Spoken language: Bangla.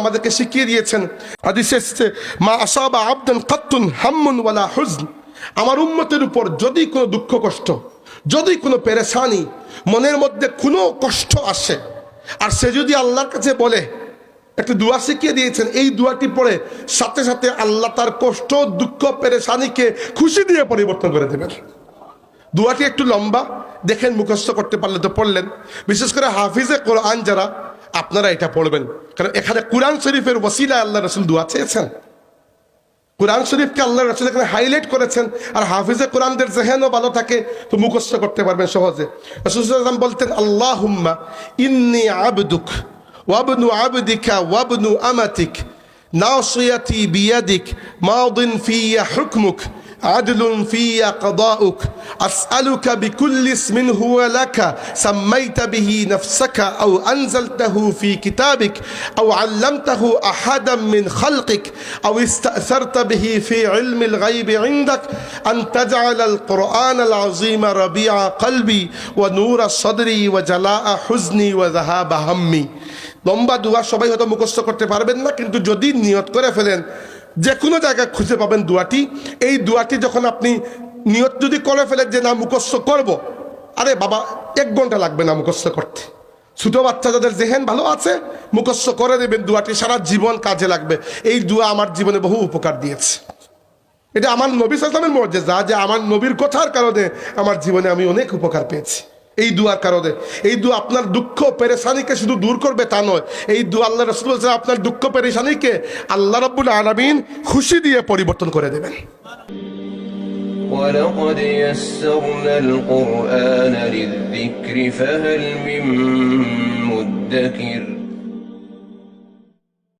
আমাদেরকে শিখিয়ে দিয়েছেন, হাদিসে আবদান কাত্তুন হাম্মুন ওয়ালা হুজন। আমার উম্মতের উপর যদি কোনো দুঃখ কষ্ট, যদি কোনো পেরেশানি, মনের মধ্যে কোনো কষ্ট আসে, আর সে যদি আল্লাহর কাছে বলে, একটা দোয়া শিখিয়ে দিয়েছেন, এই দোয়াটি পড়ে সাথে সাথে আল্লাহ তার কষ্ট, দুঃখ, পেরেশানিকে খুশি দিয়ে পরিবর্তন করে দেবেন। দোয়াটি একটু লম্বা, দেখেন মুখস্থ করতে পারলে তো পড়লেন। বিশেষ করে হাফিজে কোরআন যারা আপনারা এটা পড়বেন। কারণ এখানে কোরআন শরীফের ওসিলা আল্লাহ রসুল দোয়া চেয়েছেন। কোরআন শরীফকে আল্লাহ রসুল এখানে হাইলাইট করেছেন আর হাফিজে কোরআনদের জেহেনও ভালো থাকে, তো মুখস্থ করতে পারবেন সহজে। রসুলাম বলতেন আল্লাহ হুম্মা ইন্নি আবদুক ওয়াবনু আবদিকা ওয়াবনু আমাতিক, নাসিয়াতি বিয়াদিক, মাদিন ফিয়া হুকমুক عدل في قضاؤك أسألك بكل اسم هو لك سميت به نفسك أو أنزلته في كتابك أو علمته أحدا من خلقك أو استأثرت به في علم الغيب عندك أن تجعل القرآن العظيم ربيع قلبي ونور صدري وجلاء حزني وذهاب همي লম্বা দোয়া সবাই হয়তো মুখস্থ করতে পারবেন না কিন্তু যদি নিয়ত করে ফেলেন যে কোনো জায়গায় খুঁজে পাবেন দোয়াটি। এই দোয়াটি যখন আপনি নিয়ত যদি করে ফেলেন যে, না, মুখস্থ করব। আরে বাবা, এক ঘণ্টা লাগবে না মুখস্থ করতে। ছোটো বাচ্চা যাদের জেহেন ভালো আছে, মুখস্থ করে দেবেন দোয়াটি, সারা জীবন কাজে লাগবে। এই দোয়া আমার জীবনে বহু উপকার দিয়েছে। এটা আমার নবী সালামের মর্যাদা, যে আমার নবীর কথার কারণে আমার জীবনে আমি অনেক উপকার পেয়েছি। এই দুয়ার কারণে এই দু আপনার দুঃখ পেরেশানিকে শুধু দূর করবে তা নয় এই দু আল্লাহ রসুল বলছেন, আপনার দুঃখ পেরেশানিকে আল্লাহ রব্বুল আলমিন খুশি দিয়ে পরিবর্তন করে দেবেন ولقد يسرنا القرآن للذكر فهل من مدكر